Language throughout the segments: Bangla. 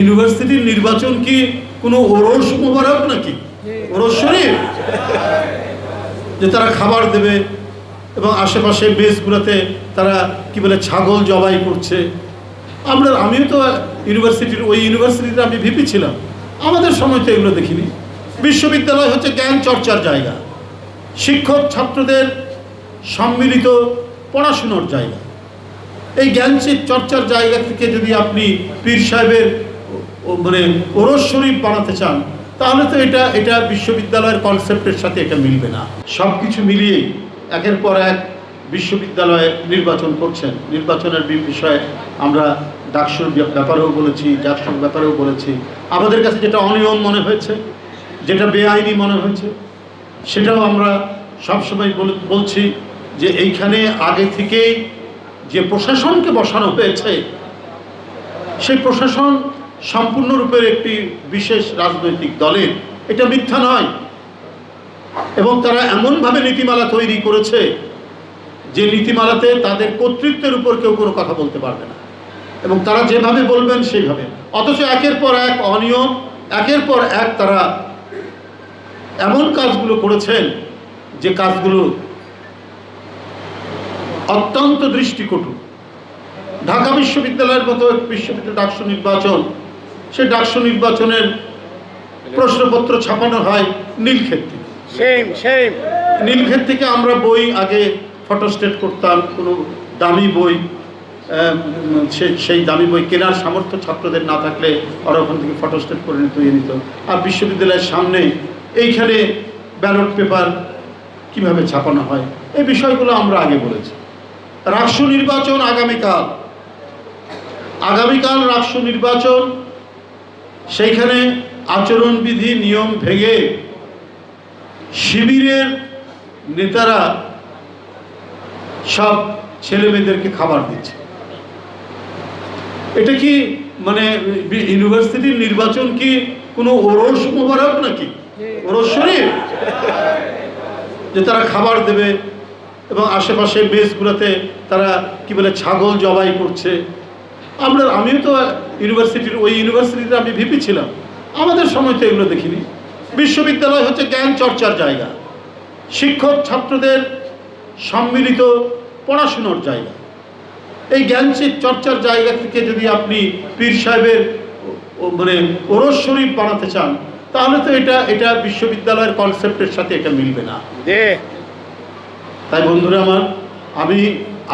ইউনিভার্সিটির নির্বাচন কি কোনো ওরস মোবারক নাকি? ওরস শরীফ? যে তারা খাবার দেবে এবং আশেপাশে বেসগুলোতে তারা কি বলে ছাগল জবাই করছে। আমরা, আমিও তো ইউনিভার্সিটির, ওই ইউনিভার্সিটিতে আমি ভিপি ছিলাম। আমাদের সময় তো এগুলো দেখিনি। বিশ্ববিদ্যালয় হচ্ছে জ্ঞান চর্চার জায়গা। শিক্ষক ছাত্রদের সম্মিলিত পড়াশুনোর জায়গা। এই জ্ঞান চর্চার জায়গা থেকে যদি আপনি পীর সাহেবের মানে ওরস শরীফ বানাতে চান, তাহলে তো এটা এটা বিশ্ববিদ্যালয়ের কনসেপ্টের সাথে এটা মিলবে না। সব কিছু মিলিয়ে একের পর এক বিশ্ববিদ্যালয়ে নির্বাচন করছেন। নির্বাচনের বিষয়ে আমরা ডাকসুর ব্যাপারেও বলেছি, ডাকসুর ব্যাপারেও বলেছি। আমাদের কাছে যেটা অনিয়ম মনে হয়েছে, যেটা বেআইনি মনে হয়েছে, সেটাও আমরা সবসময় বলে- বলছি যে এইখানে আগে থেকেই যে প্রশাসনকে বসানো হয়েছে, সেই প্রশাসন সম্পূর্ণরূপের একটি বিশেষ রাজনৈতিক দলের, এটা মিথ্যা নয়। এবং তারা এমনভাবে নীতিমালা তৈরি করেছে যে নীতিমালাতে তাদের কর্তৃত্বের উপর কেউ কোনো কথা বলতে পারবে না। এবং তারা যেভাবে বলবেন, সেইভাবে। অথচ একের পর এক অনিয়ম, একের পর এক তারা এমন কাজগুলো করেছেন যে কাজগুলো অত্যন্ত দৃষ্টিকটু। ঢাকা বিশ্ববিদ্যালয়ের মতো বিশ্ববিদ্যালয় ডাকসু নির্বাচন সেই ডাকসু নির্বাচনের প্রশ্নপত্র ছাপানো হয় নীলক্ষেত থেকে নীলক্ষেত থেকে আমরা বই আগে ফটোস্টেট করতাম কোনো দামি বই সে- সেই দামি বই কেনার সামর্থ্য ছাত্রদের না থাকলে ওরা ওখান থেকে ফটোস্টেট করে নিত ইয়ে নিত। আর বিশ্ববিদ্যালয়ের সামনে এইখানে ব্যালট পেপার কীভাবে ছাপানো হয় এই বিষয়গুলো আমরা আগে বলেছি। রাষ্ট্র নির্বাচন আগামীকাল। আগামীকাল রাষ্ট্র নির্বাচন সেইখানে আচরণবিধি, নিয়ম ভেঙে শিবিরের নেতারা সব ছেলে মেয়েদেরকে খাবার দিচ্ছে। এটা কি মানে ইউনিভার্সিটির নির্বাচন কি কোনো ওরস মোবারক নাকি? ওরস শরীফ যে তারা খাবার দেবে এবং আশেপাশে বেসগুলোতে তারা কি বলে ছাগল জবাই করছে। আমরা আমিও তো ইউনিভার্সিটির ওই ইউনিভার্সিটিতে আমি ভিপি ছিলাম। আমাদের সময় তো এগুলো দেখিনি। বিশ্ববিদ্যালয় হচ্ছে জ্ঞান চর্চার জায়গা। শিক্ষক ছাত্রদের সম্মিলিত পড়াশুনোর জায়গা। এই জ্ঞান চর্চার জায়গা থেকে যদি আপনি পীর সাহেবের মানে ওরস শরীফ বানাতে চান তাহলে তো এটা এটা বিশ্ববিদ্যালয়ের কনসেপ্টের সাথে এটা মিলবে না। তাই বন্ধুরা আমার আমি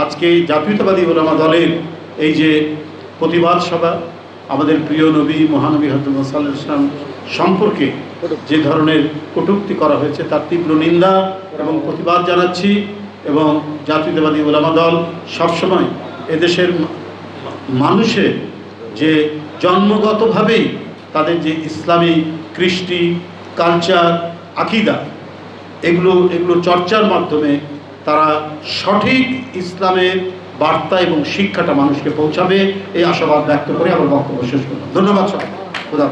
আজকে জাতীয়তাবাদী ওলামা দলের এই যে প্রতিবাদ সভা, আমাদের প্রিয় নবী মহানবী হজরত ইসলাম সম্পর্কে যে ধরনের কটূক্তি করা হয়েছে তার তীব্র নিন্দা এবং প্রতিবাদ জানাচ্ছি এবং জাতীয়তাবাদী ওলামা দল সবসময় এদেশের মানুষের যে জন্মগতভাবেই তাদের যে ইসলামী কৃষ্টি, কালচার, আকিদা, এগুলো এগুলো চর্চার মাধ্যমে তারা সঠিক ইসলামের বার্তা এবং শিক্ষাটা মানুষকে পৌঁছাবে, এই আশাবাদ ব্যক্ত করে আমার বক্তব্য শেষ করলাম ধন্যবাদ সবাই খোদা।